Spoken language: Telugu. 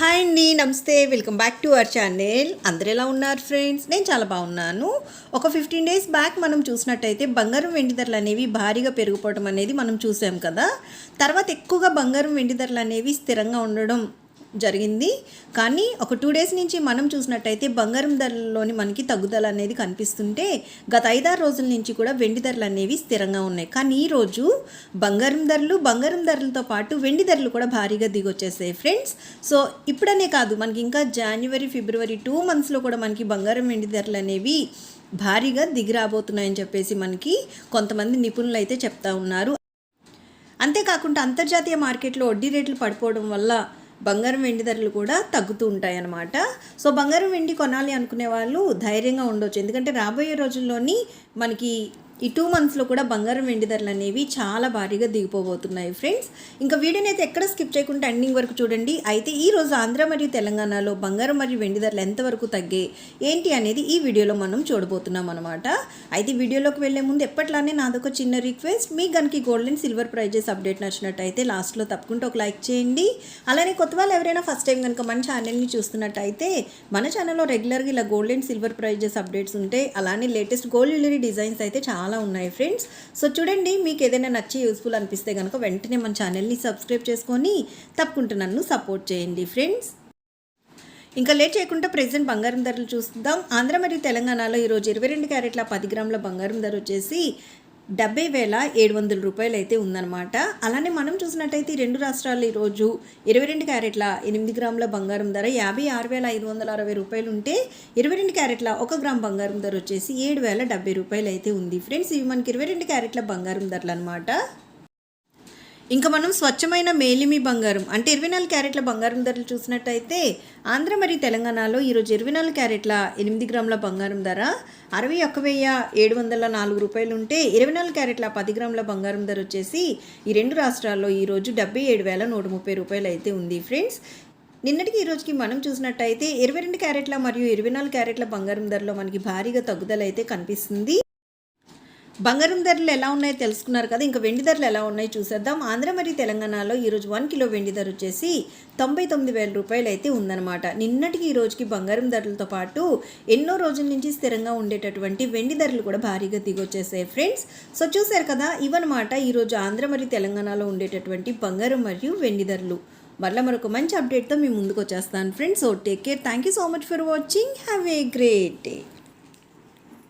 హాయ్ అండి నమస్తే. Welcome back to our channel అందరు ఎలా ఉన్నారు ఫ్రెండ్స్ నేను చాలా బాగున్నాను. ఒక ఫిఫ్టీన్ డేస్ బ్యాక్ మనం చూసినట్టయితే బంగారం వెండి ధరలు అనేవి భారీగా పెరిగిపోవడం అనేది మనం చూసాం కదా. తర్వాత ఎక్కువగా బంగారం వెండి ధరలు అనేవి స్థిరంగా ఉండడం జరిగింది. కానీ ఒక టూ డేస్ నుంచి మనం చూసినట్టయితే బంగారం ధరల్లోని మనకి తగ్గుదల అనేది కనిపిస్తుంటే గత ఐదారు రోజుల నుంచి కూడా వెండి ధరలు అనేవి స్థిరంగా ఉన్నాయి. కానీ ఈ రోజు బంగారం ధరలు బంగారం ధరలతో పాటు వెండి ధరలు కూడా భారీగా దిగొచ్చేసాయి ఫ్రెండ్స్. సో ఇప్పుడనే కాదు మనకి ఇంకా జనవరి ఫిబ్రవరి టూ మంత్స్లో కూడా మనకి బంగారం వెండి ధరలు అనేవి భారీగా దిగిరాబోతున్నాయని చెప్పేసి మనకి కొంతమంది నిపుణులు అయితే చెప్తా ఉన్నారు. అంతేకాకుండా అంతర్జాతీయ మార్కెట్లో వడ్డీ రేట్లు పడిపోవడం వల్ల బంగారం వెండి ధరలు కూడా తగ్గుతూ ఉంటాయన్నమాట. సో బంగారం వెండి కొనాలి అనుకునే వాళ్ళు ధైర్యంగా ఉండొచ్చు. ఎందుకంటే రాబోయే రోజుల్లోని మనకి ఈ టూ మంత్స్లో కూడా బంగారం వెండి ధరలు అనేవి చాలా భారీగా దిగిపోబోతున్నాయి ఫ్రెండ్స్ ఇంకా వీడియోని అయితే ఎక్కడ స్కిప్ చేయకుండా ఎండింగ్ వరకు చూడండి. అయితే ఈ రోజు ఆంధ్ర మరియు తెలంగాణలో బంగారం మరియు వెండి ధరలు ఎంతవరకు తగ్గే ఏంటి అనేది ఈ వీడియోలో మనం చూడబోతున్నాం అనమాట అయితే వీడియోలోకి వెళ్ళే ముందు ఎప్పట్లానే నాదొక చిన్న రిక్వెస్ట్ మీ గనికి gold and silver prizes update నచ్చినట్టయితే లాస్ట్లో తప్పకుండా ఒక లైక్ చేయండి. అలానే కొత్త వాళ్ళు ఎవరైనా ఫస్ట్ టైం కనుక మన ఛానల్ని చూస్తున్నట్టయితే మన ఛానల్లో రెగ్యులర్గా ఇలా gold and silver prizes updates ఉంటాయి అలానే లేటెస్ట్ గోల్డ్ జ్యువెలరీ డిజైన్స్ అయితే చాలా ఉన్నాయి ఫ్రెండ్స్. సో చూడండి మీకు ఏదైనా నచ్చి యూస్ఫుల్ అనిపిస్తే కనుక వెంటనే మన ఛానల్ని సబ్స్క్రైబ్ చేసుకొని తప్పకుండా నన్ను సపోర్ట్ చేయండి ఫ్రెండ్స్. ఇంకా లేట్ చేయకుండా ప్రెసెంట్ బంగారం ధరలు చూద్దాం. ఆంధ్ర మరియు తెలంగాణలో ఈరోజు ఇరవై రెండు క్యారెట్ల పది గ్రాముల బంగారం ధర వచ్చేసి డెబ్బై వేల ఏడు వందల రూపాయలు అయితే ఉందన్నమాట. అలానే మనం చూసినట్టయితే ఈ రెండు రాష్ట్రాలు ఈరోజు ఇరవై రెండు క్యారెట్ల ఎనిమిది గ్రాముల బంగారం ధర యాభై ఆరు వేల ఐదు వందల అరవై రూపాయలు ఉంటే ఇరవై రెండు క్యారెట్ల ఒక గ్రామ్ బంగారం ధర వచ్చేసి ఏడు వేల డెబ్బై రూపాయలు అయితే ఉంది. ఫ్రెండ్స్ ఇవి మనకి ఇరవై రెండు క్యారెట్ల బంగారం ధరలు అనమాట ఇంకా మనం స్వచ్ఛమైన మేలిమి బంగారం అంటే ఇరవై నాలుగు క్యారెట్ల బంగారం ధరలు చూసినట్టయితే ఆంధ్ర మరియు తెలంగాణలో ఈరోజు ఇరవై నాలుగు క్యారెట్ల ఎనిమిది గ్రాముల బంగారం ధర అరవై ఒక్క వెయ్యి ఏడు వందల నాలుగు రూపాయలు ఉంటే ఇరవై నాలుగు క్యారెట్ల పది గ్రాముల బంగారం ధర వచ్చేసి ఈ రెండు రాష్ట్రాల్లో ఈరోజు డెబ్బై ఏడు వేల నూట ముప్పై రూపాయలు అయితే ఉంది ఫ్రెండ్స్. నిన్నటికి ఈ రోజుకి మనం చూసినట్టయితే ఇరవై రెండు క్యారెట్ల మరియు ఇరవై నాలుగు క్యారెట్ల బంగారం ధరలో మనకి భారీగా తగ్గుదల అయితే కనిపిస్తుంది. బంగారం ధరలు ఎలా ఉన్నాయో తెలుసుకున్నారు కదా. ఇంకా వెండి ధరలు ఎలా ఉన్నాయో చూసేద్దాం. ఆంధ్ర మరియు తెలంగాణలో ఈరోజు వన్ కిలో వెండి ధర వచ్చేసి తొంభై తొమ్మిది వేల రూపాయలు అయితే ఉందన్నమాట. నిన్నటికి ఈ రోజుకి బంగారం ధరలతో పాటు ఎన్నో రోజుల నుంచి స్థిరంగా ఉండేటటువంటి వెండి ధరలు కూడా భారీగా దిగొచ్చేసాయి ఫ్రెండ్స్. సో చూశారు కదా ఇవన్నమాట ఈరోజు ఆంధ్ర మరియు తెలంగాణలో ఉండేటటువంటి బంగారం మరియు వెండి ధరలు. మళ్ళీ మరొక మంచి అప్డేట్తో మీ ముందుకు వచ్చేస్తాను friends. So take care thank you so much for watching have a great day